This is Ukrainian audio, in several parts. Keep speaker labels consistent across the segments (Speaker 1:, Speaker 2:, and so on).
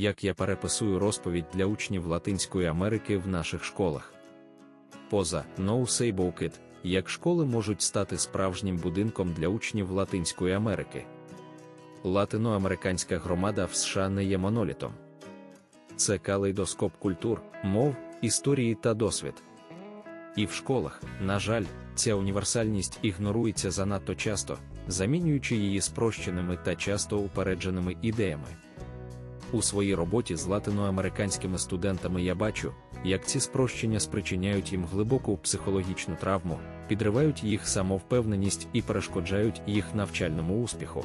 Speaker 1: як я переписую розповідь для учнів Латинської Америки в наших школах. Поза No Say It, як школи можуть стати справжнім будинком для учнів Латинської Америки. Латиноамериканська громада в США не є монолітом. Це калейдоскоп культур, мов, історії та досвід. І в школах, на жаль, ця універсальність ігнорується занадто часто, замінюючи її спрощеними та часто упередженими ідеями. У своїй роботі з латиноамериканськими студентами я бачу, як ці спрощення спричиняють їм глибоку психологічну травму, підривають їх самовпевненість і перешкоджають їх навчальному успіху.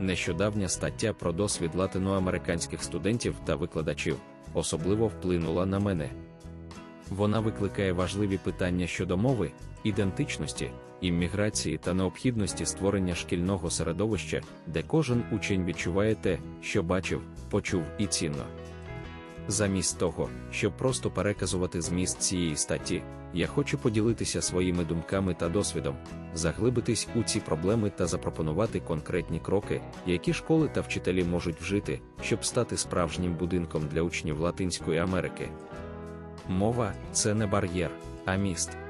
Speaker 1: Нещодавня стаття про досвід латиноамериканських студентів та викладачів особливо вплинула на мене. Вона викликає важливі питання щодо мови, ідентичності, імміграції та необхідності створення шкільного середовища, де кожен учень відчуває те, що бачив, почув і цінно. Замість того, щоб просто переказувати зміст цієї статті, я хочу поділитися своїми думками та досвідом, заглибитись у ці проблеми та запропонувати конкретні кроки, які школи та вчителі можуть вжити, щоб стати справжнім будинком для учнів Латинської Америки. Мова це не бар'єр, а міст.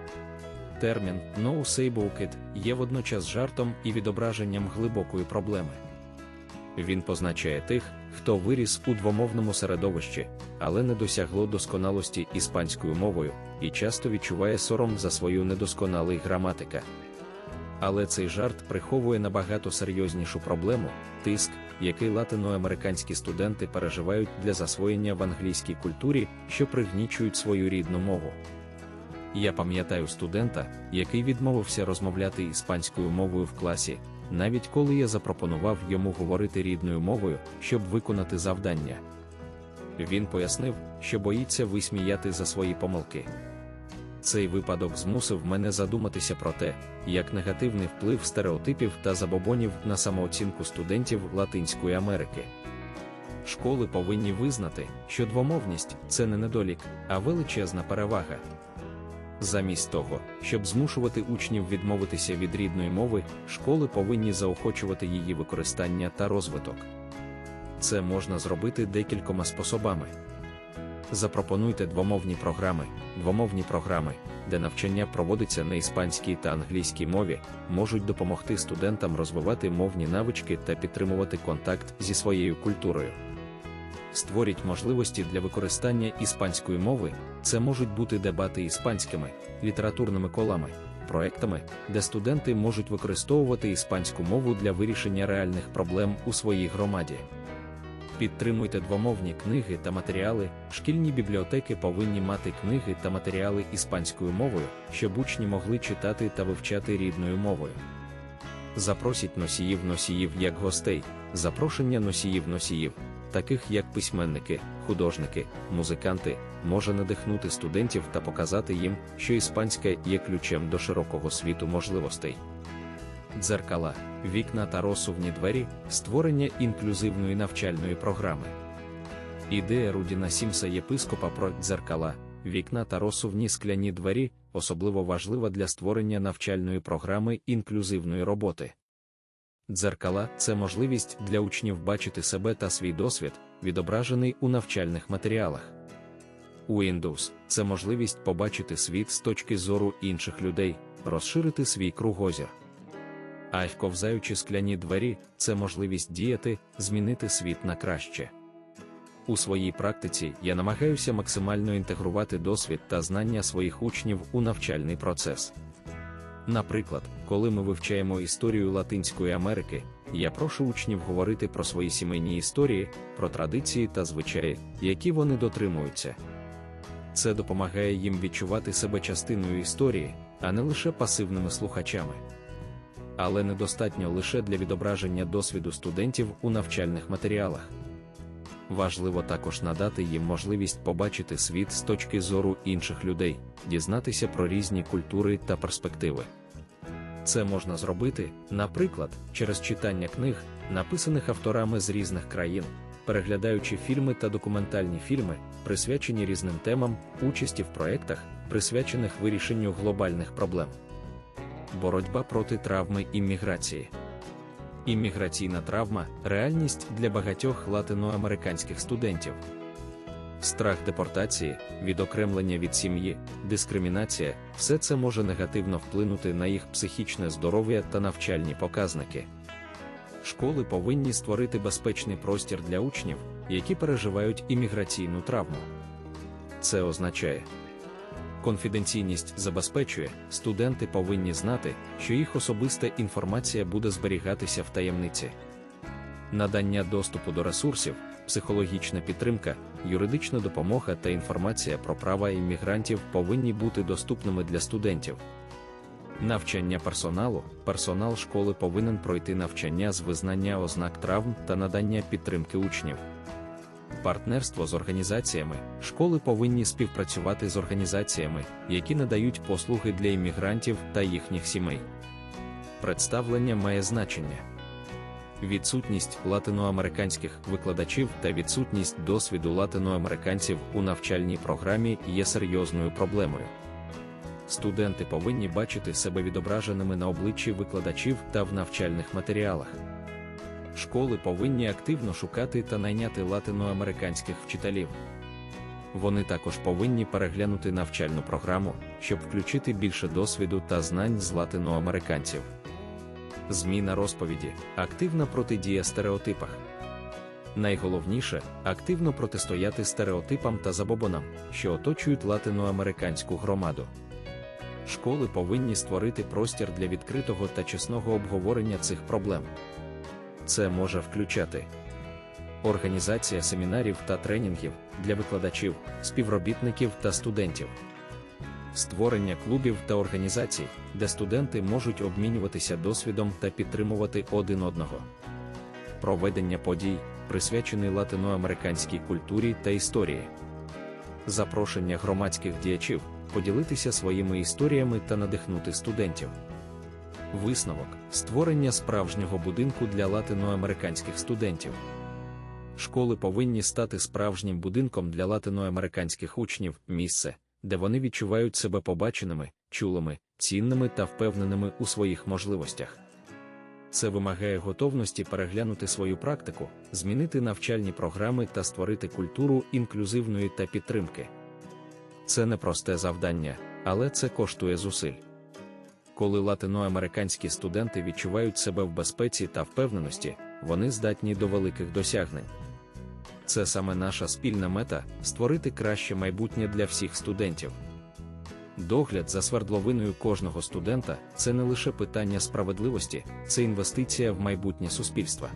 Speaker 1: Термін «no say є водночас жартом і відображенням глибокої проблеми. Він позначає тих, хто виріс у двомовному середовищі, але не досягло досконалості іспанською мовою і часто відчуває сором за свою недосконалий граматика. Але цей жарт приховує набагато серйознішу проблему тиск, який латиноамериканські студенти переживають для засвоєння в англійській культурі, що пригнічують свою рідну мову. Я пам'ятаю студента, який відмовився розмовляти іспанською мовою в класі, навіть коли я запропонував йому говорити рідною мовою, щоб виконати завдання. Він пояснив, що боїться висміяти за свої помилки. Цей випадок змусив мене задуматися про те, як негативний вплив стереотипів та забобонів на самооцінку студентів Латинської Америки. Школи повинні визнати, що двомовність це не недолік, а величезна перевага. Замість того, щоб змушувати учнів відмовитися від рідної мови, школи повинні заохочувати її використання та розвиток. Це можна зробити декількома способами. Запропонуйте двомовні програми, двомовні програми, де навчання проводиться на іспанській та англійській мові, можуть допомогти студентам розвивати мовні навички та підтримувати контакт зі своєю культурою створять можливості для використання іспанської мови, це можуть бути дебати іспанськими, літературними колами, проектами, де студенти можуть використовувати іспанську мову для вирішення реальних проблем у своїй громаді. Підтримуйте двомовні книги та матеріали. Шкільні бібліотеки повинні мати книги та матеріали іспанською мовою, щоб учні могли читати та вивчати рідною мовою. Запросіть носіїв носіїв як гостей, запрошення носіїв носіїв, таких як письменники, художники, музиканти, може надихнути студентів та показати їм, що іспанська є ключем до широкого світу можливостей. Дзеркала, вікна та розсувні двері, створення інклюзивної навчальної програми. Ідея Рудіна Сімса єпископа про дзеркала, вікна та розсувні скляні двері особливо важлива для створення навчальної програми інклюзивної роботи. Дзеркала це можливість для учнів бачити себе та свій досвід, відображений у навчальних матеріалах. Windows це можливість побачити світ з точки зору інших людей, розширити свій кругозір. А ковзаючи скляні двері, це можливість діяти, змінити світ на краще. У своїй практиці я намагаюся максимально інтегрувати досвід та знання своїх учнів у навчальний процес. Наприклад, коли ми вивчаємо історію Латинської Америки, я прошу учнів говорити про свої сімейні історії, про традиції та звичаї, які вони дотримуються. Це допомагає їм відчувати себе частиною історії, а не лише пасивними слухачами. Але недостатньо лише для відображення досвіду студентів у навчальних матеріалах. Важливо також надати їм можливість побачити світ з точки зору інших людей, дізнатися про різні культури та перспективи. Це можна зробити, наприклад, через читання книг, написаних авторами з різних країн, переглядаючи фільми та документальні фільми, присвячені різним темам, участі в проєктах, присвячених вирішенню глобальних проблем. Боротьба проти травми імміграції. Імміграційна травма реальність для багатьох латиноамериканських студентів. Страх депортації, відокремлення від сім'ї, дискримінація все це може негативно вплинути на їх психічне здоров'я та навчальні показники. Школи повинні створити безпечний простір для учнів, які переживають імміграційну травму. Це означає, конфіденційність забезпечує, студенти повинні знати, що їх особиста інформація буде зберігатися в таємниці. Надання доступу до ресурсів, психологічна підтримка, юридична допомога та інформація про права іммігрантів повинні бути доступними для студентів. Навчання персоналу, персонал школи повинен пройти навчання з визнання ознак травм та надання підтримки учнів. Партнерство з організаціями школи повинні співпрацювати з організаціями, які надають послуги для іммігрантів та їхніх сімей. Представлення має значення. Відсутність латиноамериканських викладачів та відсутність досвіду латиноамериканців у навчальній програмі є серйозною проблемою. Студенти повинні бачити себе відображеними на обличчі викладачів та в навчальних матеріалах. Школи повинні активно шукати та найняти латиноамериканських вчителів. Вони також повинні переглянути навчальну програму, щоб включити більше досвіду та знань з латиноамериканців. Зміна розповіді, активна протидія стереотипах. Найголовніше активно протистояти стереотипам та забобонам, що оточують латиноамериканську громаду. Школи повинні створити простір для відкритого та чесного обговорення цих проблем. Це може включати. Організація семінарів та тренінгів для викладачів, співробітників та студентів, створення клубів та організацій, де студенти можуть обмінюватися досвідом та підтримувати один одного, проведення подій, присвячений латиноамериканській культурі та історії, запрошення громадських діячів, поділитися своїми історіями та надихнути студентів. Висновок створення справжнього будинку для латиноамериканських студентів. Школи повинні стати справжнім будинком для латиноамериканських учнів, місце, де вони відчувають себе побаченими, чулими, цінними та впевненими у своїх можливостях. Це вимагає готовності переглянути свою практику, змінити навчальні програми та створити культуру інклюзивної та підтримки. Це непросте завдання, але це коштує зусиль коли латиноамериканські студенти відчувають себе в безпеці та впевненості, вони здатні до великих досягнень. Це саме наша спільна мета створити краще майбутнє для всіх студентів. Догляд за свердловиною кожного студента це не лише питання справедливості, це інвестиція в майбутнє суспільства.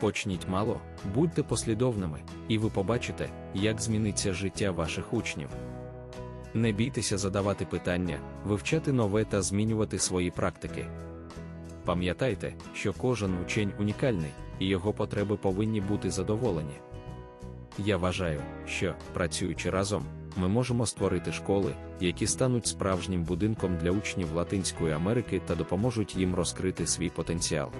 Speaker 1: Почніть мало, будьте послідовними, і ви побачите, як зміниться життя ваших учнів. Не бійтеся задавати питання, вивчати нове та змінювати свої практики. Пам'ятайте, що кожен учень унікальний, і його потреби повинні бути задоволені. Я вважаю, що, працюючи разом, ми можемо створити школи, які стануть справжнім будинком для учнів Латинської Америки та допоможуть їм розкрити свій потенціал.